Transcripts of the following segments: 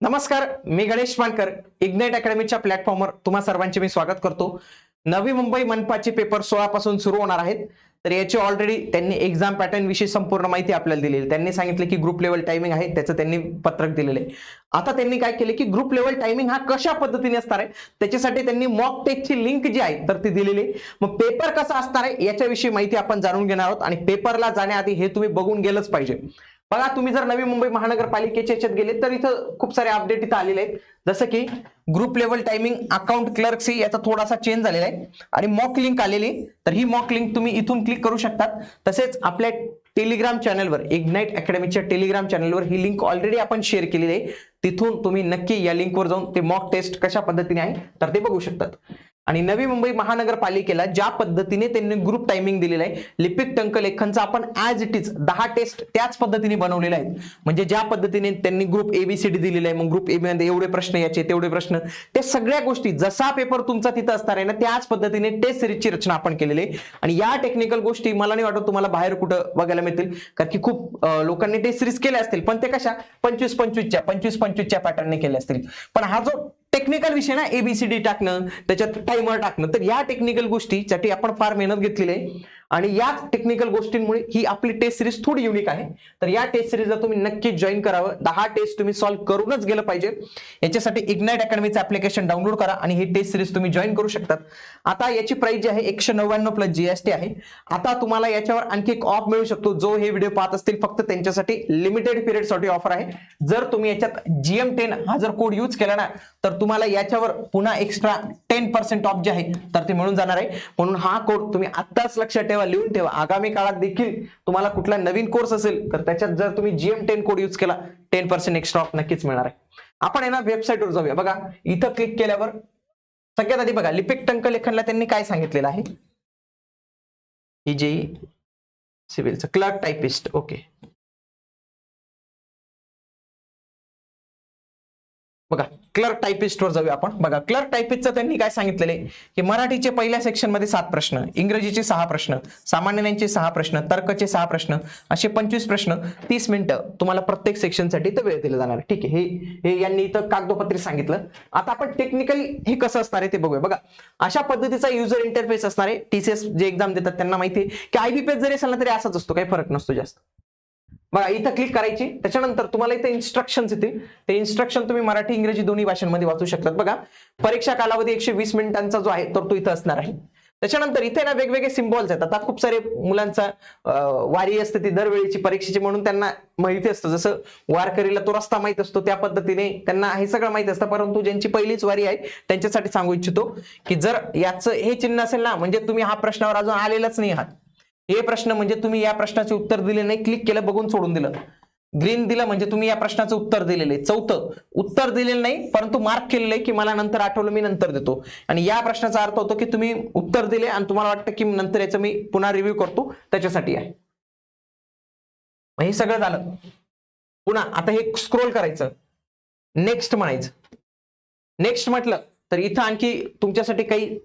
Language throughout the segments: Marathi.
नमस्कार मी गणेश मानकर इग्नाइट अकॅडमीच्या प्लॅटफॉर्मवर तुम्हा सर्वांचे मी स्वागत करतो. नवी मुंबई मनपाचे पेपर सोळा पासून सुरू होणार आहेत. तर याची ऑलरेडी त्यांनी एक्झाम पॅटर्न विषयी संपूर्ण माहिती आपल्याला दिलेली त्यांनी सांगितले की ग्रुप लेवल टायमिंग आहे त्याचं त्यांनी पत्रक दिलेलं आहे. आता त्यांनी काय केले की ग्रुप लेवल टायमिंग हा कशा पद्धतीने असणार आहे त्याच्यासाठी त्यांनी मॉक टेस्टची लिंक जी आहे तर ती दिलेली आहे. मग पेपर कसा असणार आहे याच्याविषयी माहिती आपण जाणून घेणार आहोत. आणि पेपरला जाण्याआधी हे तुम्ही बघून गेलंच पाहिजे. बघा तुम्ही जर नवी मुंबई महानगरपालिकेच्या याच्यात गेले तर इथं खूप सारे अपडेट इथं आलेले आहेत. जसं की group level timing account clerk C याचा थोडासा चेंज झालेला आहे. आणि मॉक लिंक आलेली तर ही मॉक लिंक तुम्ही इथून क्लिक करू शकतात. तसेच आपल्या टेलिग्राम चॅनलवर इग्नाइट अकॅडमीच्या टेलिग्राम चॅनलवर ही लिंक ऑलरेडी आपण शेअर केलेली आहे. तिथून तुम्ही नक्की या लिंकवर जाऊन ते मॉक टेस्ट कशा पद्धतीने आहे तर ते बघू शकतात. आणि नवी मुंबई महानगरपालिकेला ज्या पद्धतीने त्यांनी ग्रुप टायमिंग दिलेलं आहे लिपिक टंकलेखनचा आपण ऍज इट इज दहा टेस्ट त्याच पद्धतीने बनवलेला आहेत. म्हणजे ज्या पद्धतीने त्यांनी ग्रुप एबीसीडी दिलेला आहे मग ग्रुप ए मध्ये एवढे प्रश्न याचे तेवढे प्रश्न. ते सगळ्या गोष्टी जसा पेपर तुमचा तिथं असणार आहे ना त्याच पद्धतीने टेस्ट सिरीजची रचना आपण केलेली आहे. आणि या टेक्निकल गोष्टी मला नाही वाटत तुम्हाला बाहेर कुठं बघायला मिळतील कारण की खूप लोकांनी टेस्ट सिरीज केल्या असतील पण ते कशा? पंचवीस पंचवीसच्या पंचवीस पंचवीसच्या पॅटर्नने केल्या असतील. पण हा जो टेक्निकल विषय ना एबीसीडी टाकणं त्याच्यात टायमर टाकणं. तर या टेक्निकल गोष्टीसाठी आपण फार मेहनत घेतलेली आहे. आणि याच टेक्निकल गोष्टींमुळे ही आपली टेस्ट सिरीज थोडी युनिक आहे. तर या टेस्ट सिरीजला तुम्ही नक्की जॉईन करावं. दहा टेस्ट तुम्ही सॉल्व्ह करूनच गेलं पाहिजे. याच्यासाठी इग्नाइट अकॅडमीचं ऍप्लिकेशन डाउनलोड करा आणि ही टेस्ट सिरीज तुम्ही जॉईन करू शकतात. आता याची प्राइस जी आहे एकशे नव्याण्णव प्लस जीएसटी आहे. आता तुम्हाला याच्यावर आणखी एक ऑफ मिळू शकतो. जो हे व्हिडिओ पाहत असतील फक्त त्यांच्यासाठी लिमिटेड पिरियडसाठी ऑफर आहे. जर तुम्ही याच्यात जीएम टेन हा जर कोड यूज केला ना तर तुम्हाला याच्यावर पुन्हा एक्स्ट्रा टेन पर्सेंट ऑफ जे आहे तर ते मिळून जाणार आहे. म्हणून हा कोड तुम्ही आत्ताच लक्षात ठेवा. लिहून ठेवा. आगामी काळात देखील तुम्हाला कुठला नवीन कोर्स असेल तर त्याच्यात जर तुम्ही जीएम टेन कोड यूज केला टेन पर्सेंट एक्स्ट्रा ऑफ नक्कीच मिळणार आहे. आपण आहे ना वेबसाईटवर जाऊया. बघा इथं क्लिक केल्यावर सगळ्यात आधी बघा लिपिक टंक लेखनला त्यांनी काय सांगितलेलं आहे? ही जे सिव्हिलचं क्लर्क टायपिस्ट ओके. बघा क्लर्क टायपिस्ट वर जाऊया आपण. बघा क्लर्क टायपिस्टचं त्यांनी काय सांगितलेले की मराठीचे पहिल्या सेक्शनमध्ये सात प्रश्न इंग्रजीचे सहा प्रश्न सामान्य ज्ञानचे सहा प्रश्न तर्कचे सहा प्रश्न असे पंचवीस प्रश्न तीस मिनिटं तुम्हाला प्रत्येक सेक्शनसाठी तर वेळ दिला जाणार आहे. ठीक आहे हे हे यांनी इथं कागदोपत्री सांगितलं. आता आपण टेक्निकल हे कसं असणार आहे ते बघूया. बघा अशा पद्धतीचा युजर इंटरफेस असणार आहे. टीसीएस जे एक्झाम देतात त्यांना माहिती आहे. की आयबीपीएस जरी असेल ना तरी असाच असतो. काही फरक नसतो जास्त. बघा इथं क्लिक करायची. त्याच्यानंतर तुम्हाला इथे इन्स्ट्रक्शन्स येतील. ते इन्स्ट्रक्शन तुम्ही मराठी इंग्रजी दोन्ही भाषांमध्ये वाचू शकतात. बघा परीक्षा कालावधी एकशे वीस मिनिटांचा जो आहे तर तो इथं असणार आहे. त्याच्यानंतर इथे ना वेगवेगळे सिम्बॉल्स आहेत आता खूप सारे मुलांचा वारी असते ती दरवेळीची परीक्षेची म्हणून त्यांना माहिती असतं. जसं वारकरीला तो रस्ता माहीत असतो त्या पद्धतीने त्यांना हे सगळं माहीत असतं. परंतु ज्यांची पहिलीच वारी आहे त्यांच्यासाठी सांगू इच्छितो की जर याचं हे चिन्ह असेल ना म्हणजे तुम्ही हा प्रश्नावर अजून आलेलाच नाही आहात. हे प्रश्न म्हणजे तुम्ही या प्रश्नाचे उत्तर दिले नाही क्लिक केलं बघून सोडून दिलं. ग्रीन दिलं म्हणजे तुम्ही या प्रश्नाचं उत्तर दिलेलं आहे. चौथं उत्तर दिलेलं नाही परंतु मार्क केलेलं आहे की मला नंतर आठवलं मी नंतर देतो. आणि या प्रश्नाचा अर्थ होतो की तुम्ही उत्तर दिले आणि तुम्हाला वाटतं की नंतर याचं मी पुन्हा रिव्ह्यू करतो त्याच्यासाठी आहे. हे सगळं झालं. पुन्हा आता हे स्क्रोल करायचं. नेक्स्ट म्हणायचं. नेक्स्ट म्हटलं तर इथं आणखी तुमच्यासाठी काही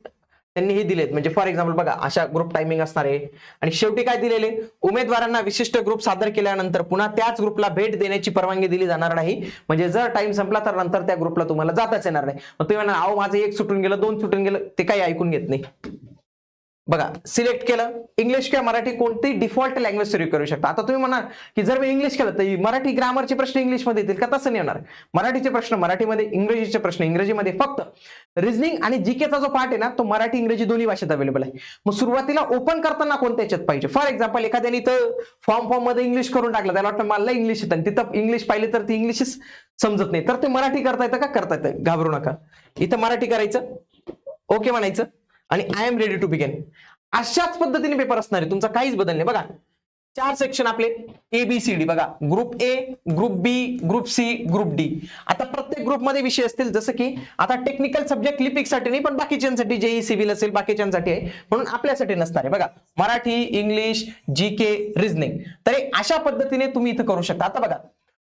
त्यांनी हे दिलेत. म्हणजे फॉर एक्झाम्पल बघा अशा ग्रुप टायमिंग असणार. आहे आणि शेवटी काय दिलेले? उमेदवारांना विशिष्ट ग्रुप सादर केल्यानंतर पुन्हा त्याच ग्रुपला भेट देण्याची परवानगी दिली जाणार नाही. म्हणजे जर टाइम संपला तर नंतर त्या ग्रुपला तुम्हाला जाताच येणार नाही. मग तुम्ही म्हणा अहो माझं एक सुटून गेलं दोन सुटून गेलं. ते काही ऐकून घेत नाही. बघा सिलेक्ट केलं इंग्लिश किंवा मराठी कोणतीही डिफॉल्ट लँग्वेज सुरू करू शकता. आता तुम्ही म्हणा की जर मी इंग्लिश केलं तर मराठी ग्रामरचे प्रश्न इंग्लिशमध्ये येतील का? तसं नाही येणार मराठीचे प्रश्न मराठीमध्ये इंग्रजीचे प्रश्न इंग्रजीमध्ये फक्त रिझनिंग आणि जीकेचा जो पार्ट आहे ना तो मराठी इंग्रजी दोन्ही भाषेत अवेलेबल आहे. मग सुरुवातीला ओपन करताना कोणत्या याच्यात पाहिजे? फॉर एक्झाम्पल एखाद्याने इथं फॉर्म फॉर्ममध्ये इंग्लिश करून टाकलं त्याला वाटतं मला इंग्लिश येतं आणि तिथं इंग्लिश पाहिले तर ती इंग्लिशच समजत नाही. तर ते मराठी करता येतं का? करता येतं. घाबरू नका. इथं मराठी करायचं. ओके म्हणायचं. आणि I am ready to begin अशाच पद्धतीने पेपर असणार आहे. तुमचा काहीच बदल नाही. बघा चार सेक्शन आपले. ए बी सी डी बघा group A group B group C group D आता प्रत्येक ग्रुपमध्ये विषय असतील. जसं की आता टेक्निकल सब्जेक्ट लिपिकसाठी नाही पण बाकीच्यांसाठी जेई सिव्हिल असेल बाकीच्यांसाठी आहे. म्हणून आपल्यासाठी नसणार आहे. बघा Marathi English G K reasoning तर हे अशा पद्धतीने तुम्ही इथं करू शकता. आता बघा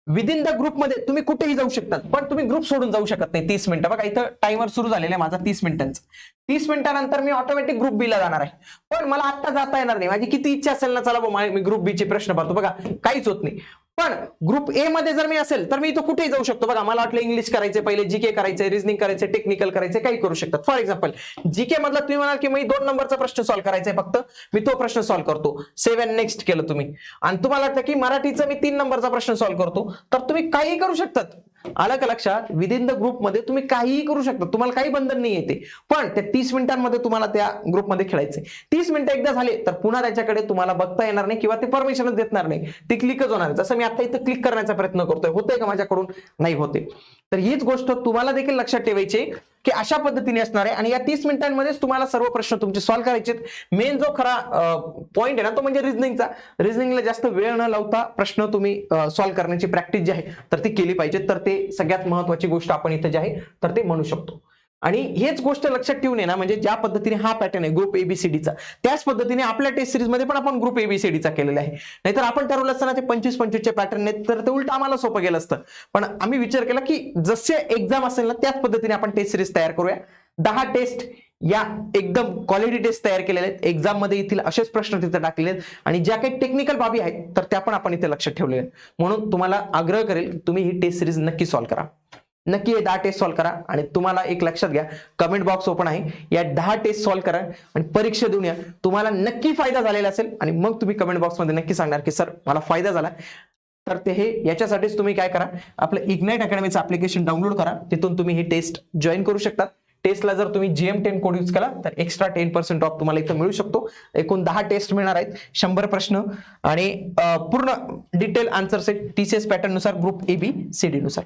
विदिन द ग्रुपमध्ये तुम्ही कुठेही जाऊ शकतात पण तुम्ही ग्रुप सोडून जाऊ शकत नाही तीस मिनिटं. बघा इथं टाइमर सुरू झालेला आहे माझा तीस मिनिटांचा. तीस मिनिटानंतर मी ऑटोमॅटिक ग्रुप बी ला जाणार आहे. पण मला आता जाता येणार नाही. माझी किती इच्छा असेल ना चला बुवा, मी ग्रुप बी चे प्रश्न पाहतो. बघा काहीच होत नाही. पण ग्रुप ए मध्ये जर मी असेल तर मी इथं कुठेही जाऊ शकतो. बघा मला वाटलं इंग्लिश करायचे पहिले जीके करायचे रिझनिंग करायचे टेक्निकल करायचे काही करू शकतात. फॉर एक्झाम्पल जीके मधला तुम्ही म्हणाल की मी दोन नंबरचा प्रश्न सॉल्व्ह करायचा आहे फक्त. मी तो प्रश्न सॉल्व्ह करतो. सेव्हन नेक्स्ट केलं तुम्ही. आणि तुम्हाला वाटतं की मराठीचा मी तीन नंबरचा प्रश्न सॉल्व्ह करतो. तर तुम्ही काही करू शकतात. आलं का लक्षात? विदिन द ग्रुपमध्ये तुम्ही काहीही करू शकता. तुम्हाला काही बंधन नाही येते. पण त्या तीस मिनिटांमध्ये तुम्हाला त्या ग्रुपमध्ये खेळायचंय. तीस मिनिटं एकदा झाले तर पुन्हा त्याच्याकडे तुम्हाला बघता येणार नाही किंवा ते परमिशनच देणार नाही. ती क्लिकच होणार जसं मी आता इथं क्लिक करण्याचा प्रयत्न करतोय. होतंय का माझ्याकडून? नाही होते तर हीच गोष्ट तुम्हाला देखील लक्षात ठेवायची की अशा पद्धतीने असणार आहे. आणि या तीस मिनिटांमध्येच तुम्हाला सर्व प्रश्न तुमचे सॉल्व्ह करायचे मेन जो खरा पॉईंट आहे ना तो म्हणजे रिझनिंगचा रिझनिंगला जास्त वेळ न लावता प्रश्न तुम्ही सॉल्व्ह करण्याची प्रॅक्टिस जी आहे तर ती केली पाहिजे. तर ते सगळ्यात महत्वाची गोष्ट आपण इथे जी आहे तर ते म्हणू शकतो. आणि हेच गोष्ट लक्षात ठेवून आहे ना म्हणजे ज्या पद्धतीने हा पॅटर्न आहे ग्रुप एबीसीडीचा त्याच पद्धतीने आपल्या टेस्ट सिरीजमध्ये पण आपण ग्रुप एबीसीडीचा केलेला आहे. नाहीतर आपण ठरवलं असताना ते पंचवीस पंचवीसचे पॅटर्न आहेत तर ते उलट आम्हाला सोपं गेलं असतं. पण आम्ही विचार केला की जसे एक्झाम असेल ना त्याच पद्धतीने आपण टेस्ट सिरीज तयार करूया. दहा टेस्ट या एकदम क्वालिटी टेस्ट तयार केलेले आहेत. एक्झाममध्ये येथील असेच प्रश्न तिथे टाकलेले आहेत. आणि ज्या काही टेक्निकल बाबी आहेत तर त्या पण आपण इथे लक्षात ठेवलेल्या आहेत. म्हणून तुम्हाला आग्रह करेल तुम्ही ही टेस्ट सिरीज नक्की सॉल्व्ह करा. नक्की हे दहा टेस्ट सॉल्व्ह करा आणि तुम्हाला एक लक्षात घ्या कमेंट बॉक्स ओपन आहे. या दहा टेस्ट सॉल्व्ह करा आणि परीक्षा देऊन या. तुम्हाला नक्की फायदा झालेला असेल आणि मग तुम्ही कमेंट बॉक्समध्ये नक्की सांगणार की सर मला फायदा झाला. तर ते हे याच्यासाठीच तुम्ही काय करा आपलं इग्नाइट अकॅडमीचं ऍप्लिकेशन डाउनलोड करा. तिथून तुम्ही ही टेस्ट जॉईन करू शकता. टेस्टला जर तुम्ही जीएम टेन कोड यूज केला तर एक्स्ट्रा टेन पर्सेंट ऑफ तुम्हाला इथं मिळू शकतो. एकूण दहा टेस्ट मिळणार आहेत शंभर प्रश्न आणि पूर्ण detail answer set TCS पॅटर्ननुसार group A B C D नुसार.